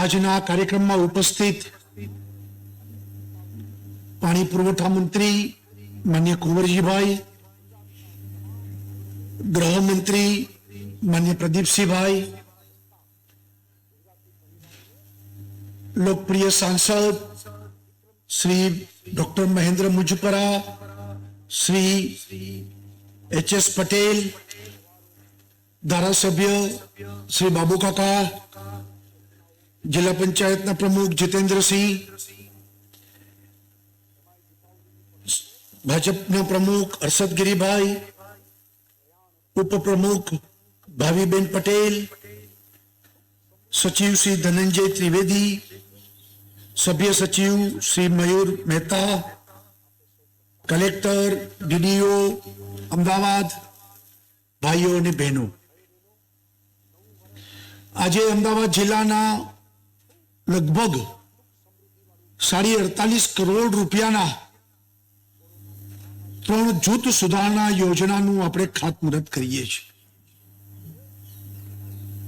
આજના કાર્યક્રમમાં ઉપસ્થિત પાણી પુરવઠા મંત્રી માન્ય કુંવરજીભાઈ, ગૃહમંત્રી માન્ય પ્રદીપસિંહભાઈ, લોકપ્રિય સાંસદ Shri doctor Mahendra Munjpara, Shri H S Patel, ધારાસભ્ય શ્રી બાબુ કાકા જિલ્લા પંચાયતના પ્રમુખ જીતેન્દ્રસિંહ, ભાજપના પ્રમુખ હર્ષદ ગિરીભાઈ ઉપપ્રમુખ ભાવીબેન પટેલ, સચિવ શ્રી ધનંજય ત્રિવેદી, સભ્ય સચિવ શ્રી મયુર મહેતા, કલેક્ટર, ડીડીઓ, અમદાવાદ, ભાઈઓ અને બહેનો. આજે અમદાવાદ જિલ્લાના લગભગ સાડી અડતાલીસ કરોડ રૂપિયાના ત્રણ જૂથ સુધારણા યોજનાનું આપણે ખાતમુહૂર્ત કરીએ છીએ.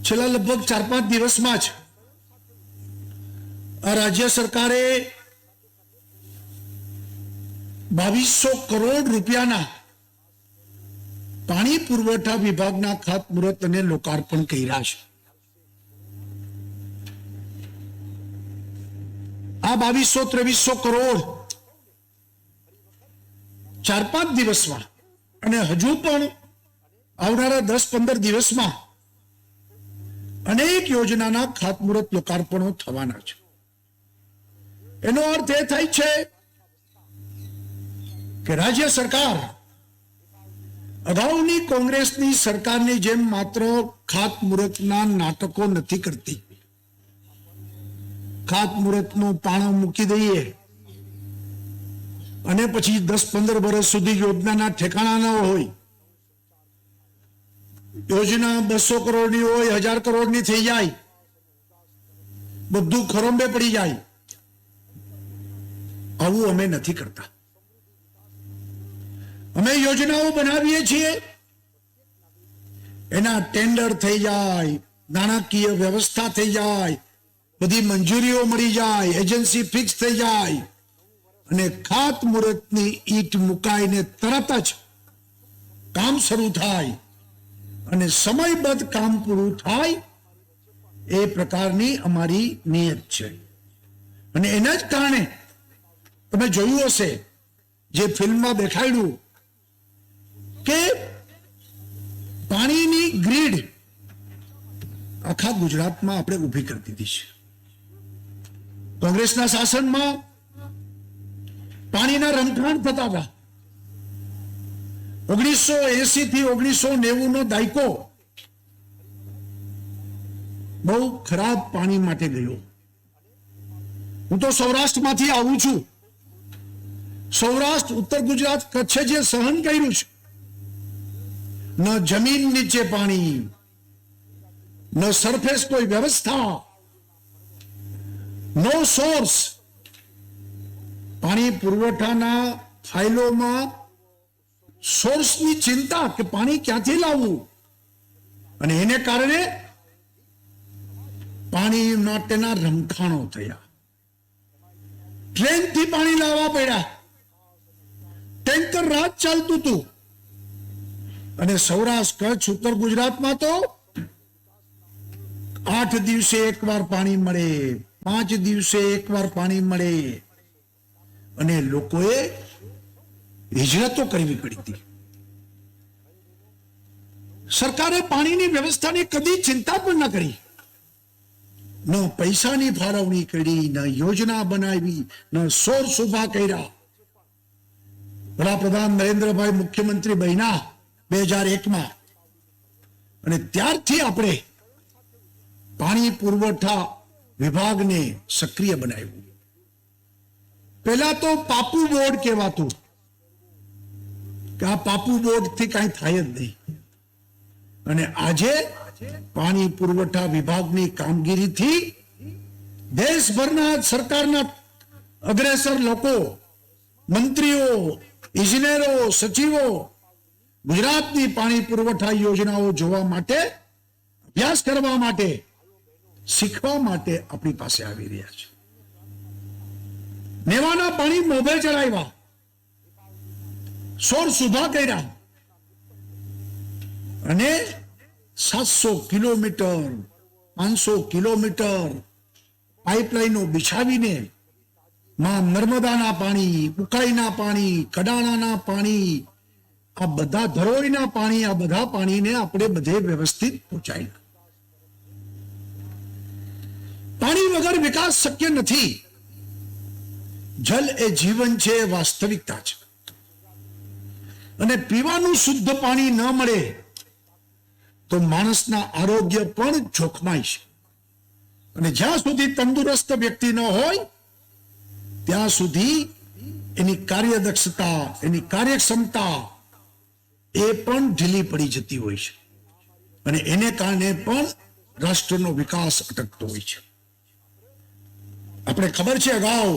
છેલ્લા લગભગ ચાર પાંચ દિવસમાં જ આ રાજ્ય સરકારે બાવીસો કરોડ રૂપિયાના પાણી પુરવઠા વિભાગના ખાતમુહૂર્ત અને લોકાર્પણ કર્યા છે. આ બાવીસો ત્રેવીસો કરોડ ચાર પાંચ દિવસમાં અને હજુ પણ આવનારા દસ પંદર દિવસમાં અનેક યોજનાના ખાતમુહૂર્ત લોકાર્પણો થવાના છે. એનો અર્થ એ થાય છે કે રાજ્ય સરકાર અગાઉની કોંગ્રેસની સરકારની જેમ માત્ર ખાતમુહૂર્તના નાટકો નથી કરતી. ખાતમુહૂર્તનું પાણું મૂકી દઈએ. અને પછી દસ પંદર વર્ષ સુધી યોજનાના ઠેકાણા ન હોય. યોજના બસો કરોડની હોય, હજાર કરોડની થઈ જાય. બધું ખરંબે પડી જાય. આવું અમે નથી કરતા. અમે યોજનાઓ બનાવીએ છીએ. એના ટેન્ડર થઈ જાય, નાણાકીય વ્યવસ્થા થઈ જાય બધી મંજૂરીઓ મળી જાય એજન્સી ફિક્સ થઈ જાય. અને ખાત મુહૂર્તની ઈટ મુકાઈને તરત જ કામ શરૂ થાય. અને સમયબદ્ધ કામ પૂરું થાય, એ પ્રકારની અમારી નિયત છે. અને એના જ કારણે તમે જોયું હશે, જે ફિલ્મમાં દેખાડ્યું, કે પાણીની ગ્રીડ આખા ગુજરાતમાં આપણે ઊભી કરી દીધી છે. કોંગ્રેસના શાસનમાં પાણીના રમખાણ થતા હતા. ઓગણીસો એસી થી ઓગણીસો નેવું નો દાયકો બહુ ખરાબ પાણી માટે ગયો. હું તો સૌરાષ્ટ્રમાંથી આવું છું. સૌરાષ્ટ્ર, ઉત્તર ગુજરાત કચ્છે જે સહન કર્યું છે, ન જમીન નીચે પાણી, ન સરફેસ કોઈ વ્યવસ્થા નો સોર્સ પાણી પુરવઠાના ફાઇલોમાં સોર્સની ચિંતા કે પાણી ક્યાંથી લાવવું? અને એને કારણે પાણી માટેના રમખાણો થયા. ટ્રેનથી પાણી લાવવા પડ્યા. ટેન્કર રાત ચાલતું હતું. અને સૌરાષ્ટ્ર, કચ્છ, ઉત્તર ગુજરાતમાં તો આઠ દિવસે એકવાર પાણી મળે. પાંચ દિવસે એકવાર પાણી મળે. અને લોકોએ હિજરતો કરવી પડી હતી. સરકારે પાણીની વ્યવસ્થાની કદી ચિંતા પણ ન કરી. ન પૈસાની ફાળવણી કરી, ન યોજના બનાવી, ન સોર્સ ઊભા કર્યા. વડાપ્રધાન નરેન્દ્રભાઈ મુખ્યમંત્રી બન્યા બે હજાર એકમાં. અને ત્યારથી આપણે પાણી પુરવઠા વિભાગને સક્રિય બનાવ્યું. પહેલા તો પાપુ બોર્ડ કહેવાતું. કે આ પાપુ બોર્ડથી કઈ થાય જ નહીં. અને આજે પાણી પુરવઠા વિભાગની કામગીરીથી દેશભરના સરકારના અગ્રેસર લોકો, મંત્રીઓ, ઇજનેરો, સચિવો, ગુજરાતની પાણી પુરવઠા યોજનાઓ જોવા માટે અભ્યાસ કરવા માટે શીખવા માટે આપણી પાસે આવી રહ્યા છે. નેવાના પાણી મોભે ચડાવ્યા. સોળ સુધા કર્યા. અને સાતસો કિલોમીટર, પાંચસો કિલોમીટર પાઇપલાઈનો બિછાવીને માં નર્મદાના પાણી, ઉકાઈના પાણી, કડાણાના પાણી, આ બધા ધરોઈના પાણી, આ બધા પાણીને આપણે બધે વ્યવસ્થિત પહોંચાડ્યા. પાણી વગર વિકાસ શક્ય નથી. જલ એ જીવન છે વાસ્તવિકતા છે. અને પીવાનું શુદ્ધ પાણી ન મળે તો માણસના આરોગ્ય પણ જોખમાય છે. અને જ્યાં સુધી તંદુરસ્ત વ્યક્તિ ન હોય, ત્યાં સુધી એની કાર્યદક્ષતા, એની કાર્યક્ષમતા એ પણ ઢીલી પડી જતી હોય છે. અને એને કારણે પણ રાષ્ટ્રનો વિકાસ અટકતો હોય છે. આપણે ખબર છે અગાઉ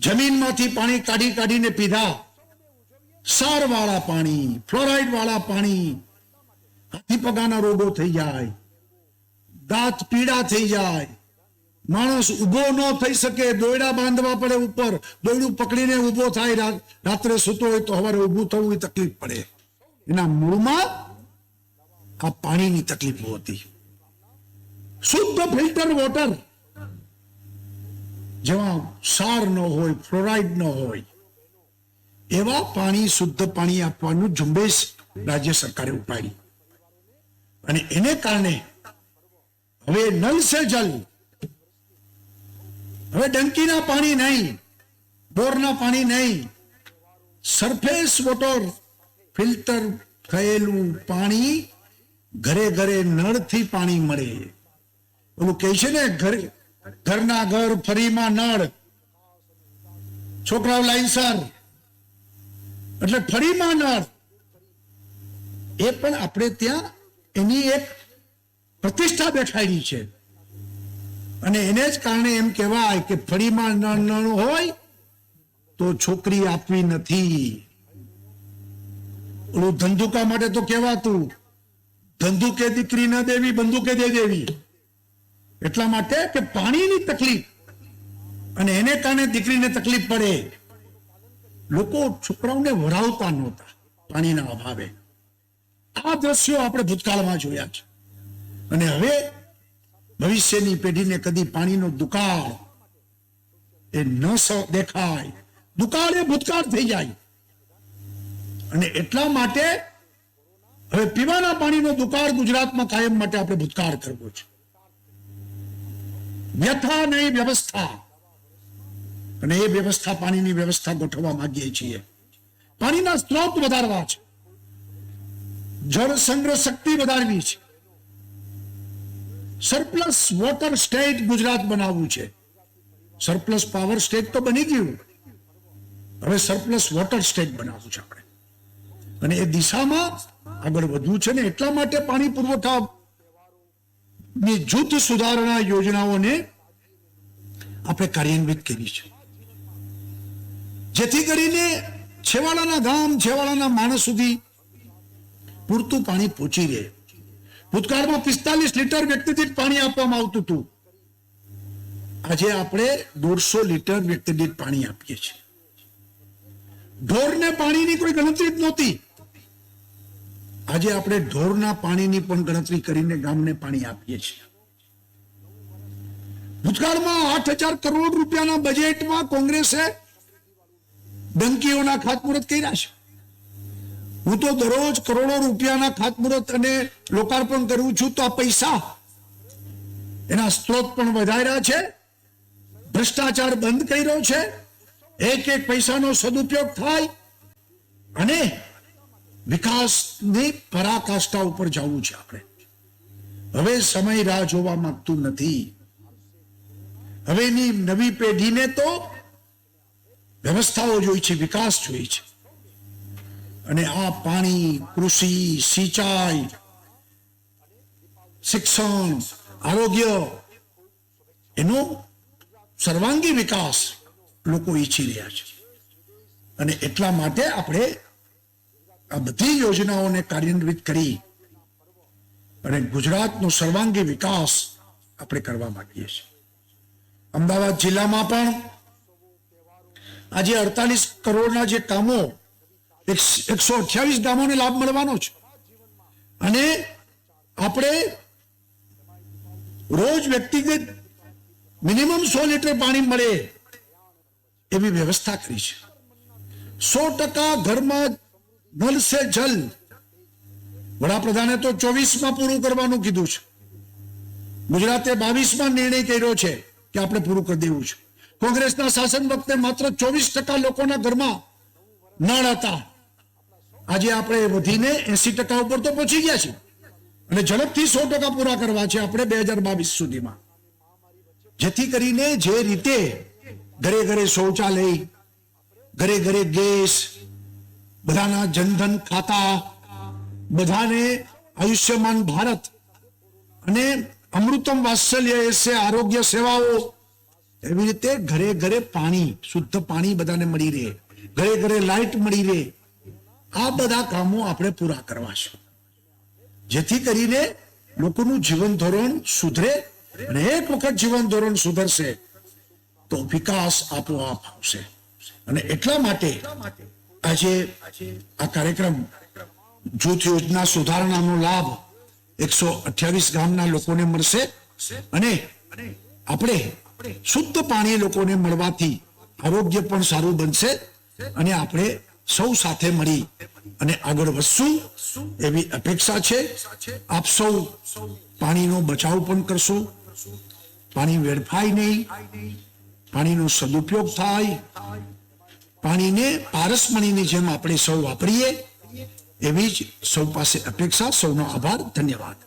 જમીનમાંથી પાણી કાઢી કાઢીને પીધા. સાર વાળા પાણી ફ્લોરાઇડ વાળા પાણી હાથી પગાના રોગો થઈ જાય, દાંત પીડા થઈ જાય, માણસ ઊભો ન થઈ શકે, દોયડા બાંધવા પડે ઉપર, દોયડું પકડીને ઊભો થાય રાત્રે સૂતો હોય તો હવારે ઊભું થવું એ તકલીફ પડે. એના મૂળમાં આ પાણીની તકલીફો હતી. શુદ્ધ ફિલ્ટર વોટર. જેમાં સાર ન હોય, ફ્લોરાઇડ ન હોય. એવા પાણી, શુદ્ધ પાણી આપવાનું ઝુંબેશ રાજ્ય સરકારે ઉપાડી અને એને કારણે હવે નલ સે જલ. હવે ડંકીના પાણી નહીં, બોરના પાણી નહીં. સરફેસ વોટર ફિલ્ટર થયેલું પાણી ઘરે ઘરે નળથી પાણી મળે. ઓલું કહે છે ને, ઘર ઘરના ઘર ફરીમાં નળ. છોકરાઓ લાઈનસર એટલે ફરીમાં નળ. એ પણ આપણે ત્યાં એની એક પ્રતિષ્ઠા બેઠાડી છે. અને એને જ કારણે એમ કહેવાય કે ફળીમાં નળ નળ હોય તો છોકરી આપવી નથી. ઓલું ધંધુકા માટે તો કહેવાતું. ધંધુકે દીકરી ન દેવી, બંદૂકે દે દેવી. એટલા માટે કે પાણીની તકલીફ. અને એને કારણે દીકરીને તકલીફ પડે. લોકો છોકરાઓને વરાવતા નહોતા પાણીના અભાવે. આ દ્રશ્યો આપણે ભૂતકાળમાં જોયા છે. અને હવે ભવિષ્યની પેઢીને કદી પાણીનો દુકાળ એ ન દેખાય. દુકાળ એ ભૂતકાળ થઈ જાય. અને એટલા માટે હવે પીવાના પાણીનો દુકાળ ગુજરાતમાં કાયમ માટે આપણે ભૂતકાળ કરવો છે. વ્યથા નહીં વ્યવસ્થા. અને એ વ્યવસ્થા પાણીની વ્યવસ્થા ગોઠવવા માંગીએ છીએ. પાણીના સ્ત્રોત વધારવા છે. જળ સંગ્રહ શક્તિ વધારવી છે. સરપ્લસ વોટર સ્ટેટ ગુજરાત બનાવવું છે. સરપ્લસ પાવર સ્ટેટ તો બની ગયું. હવે સરપ્લસ વોટર સ્ટેટ બનાવવું છે આપણે. અને એ દિશામાં આગળ વધવું છે ને એટલા માટે પાણી પુરવઠા ની જૂથ સુધારણા યોજનાઓને આપણે કાર્યાન્વિત કરી છે. જેથી કરીને છેવાડાના ગામ, છેવાડાના માણસ સુધી પૂરતું પાણી પહોંચી રહે. ભૂતકાળમાં પિસ્તાલીસ લીટર વ્યક્તિ દીઠ પાણી આપવામાં આવતું હતું. આજે આપણે દોઢસો લીટર વ્યક્તિ દીઠ પાણી આપીએ છીએ. ઢોરને પાણીની કોઈ ગણતરી જ નહોતી. આજે આપણે ઢોરના પાણીની પણ ગણતરી કરીને ગામને પાણી આપીએ છીએ. ભૂતકાળમાં આઠ હજાર કરોડ રૂપિયાના બજેટમાં કોંગ્રેસે ડંકીઓના ખાતમુહૂર્ત કર્યા છે. હું તો દરરોજ કરોડો રૂપિયાના ખાતમુહૂર્ત અને લોકાર્પણ કરું છું તો આ પૈસા એના સ્ત્રોત પણ વધાર્યા છે. ભ્રષ્ટાચાર બંધ કર્યો છે. એક એક પૈસાનો સદુપયોગ થાય અને વિકાસની પરાકાષ્ઠા ઉપર જવું છે આપણે. હવે સમય રાહ જોવા માંગતું નથી. હવેની નવી પેઢીને તો વ્યવસ્થાઓ જોઈ છે, વિકાસ જોઈ છે. અને આ પાણી, કૃષિ, સિંચાઈ, શિક્ષણ, આરોગ્ય, એનો સર્વાંગી વિકાસ લોકો ઈચ્છી રહ્યા છે. અને એટલા માટે આપણે આ બધી યોજનાઓને કાર્યાન્વિત કરી અને ગુજરાતનો સર્વાંગી વિકાસ આપણે કરવા માંગીએ છીએ. અમદાવાદ જિલ્લામાં પણ આજે અડતાલીસ કરોડના જે કામો એકસો અઠ્યાવીસ ગામોને લાભ મળવાનો છે. અને આપણે રોજ વ્યક્તિગત મિનિમમ સો લીટર પાણી મળે એવી વ્યવસ્થા કરી છે. સો ટકા ઘરમાં નલ સે જલ. વડાપ્રધાને તો ચોવીસમાં પૂરું કરવાનું કીધું છે. ગુજરાતે બાવીસમાં નિર્ણય કર્યો છે કે આપણે પૂરું કરી દેવું છે. કોંગ્રેસના શાસન વખતે માત્ર ચોવીસ ટકા લોકોના ઘરમાં નળ હતા. આજે આપણે વધીને એસી ટકા ઉપર તો પહોંચી ગયા છીએ. અને ઝડપથી સો ટકા પૂરા કરવા છે આપણે બે હજાર બાવીસ સુધીમાં. જેથી કરીને જે રીતે ઘરે ઘરે શૌચાલય, ઘરે ઘરે ગેસ બધાના જનધન ખાતા, બધાને આયુષ્યમાન ભારત અને અમૃતમ વાત્સલ્ય એસે આરોગ્ય સેવાઓ. એવી રીતે ઘરે ઘરે પાણી, શુદ્ધ પાણી બધાને મળી રહે. ઘરે ઘરે લાઈટ મળી રહે. આ બધા કામો આપણે પૂરા કરવા છે. જેથી કરીને લોકોનું જીવન ધોરણ સુધરે અને એક વખત જીવન ધોરણ સુધરશે તો વિકાસ આપોઆપ આવશે. અને એટલા માટે આજે આ કાર્યક્રમ જૂથ યોજના સુધારણાનો લાભ એકસો અઠ્યાવીસ ગામના લોકોને મળશે અને આપણે શુદ્ધ પાણી લોકોને મળવાથી આરોગ્ય પણ સારું બનશે અને આપણે સૌ સાથે મળી અને આગળ વધશું એવી અપેક્ષા છે. આપ સૌ પાણીનો બચાવ પણ કરશો. પાણી વેડફાય નહીં. પાણીનો સદુપયોગ થાય. પાણીને પારસમણીની જેમ આપણે સૌ વાપરીએ એવી જ સૌ પાસે અપેક્ષા સૌનો આભાર ધન્યવાદ.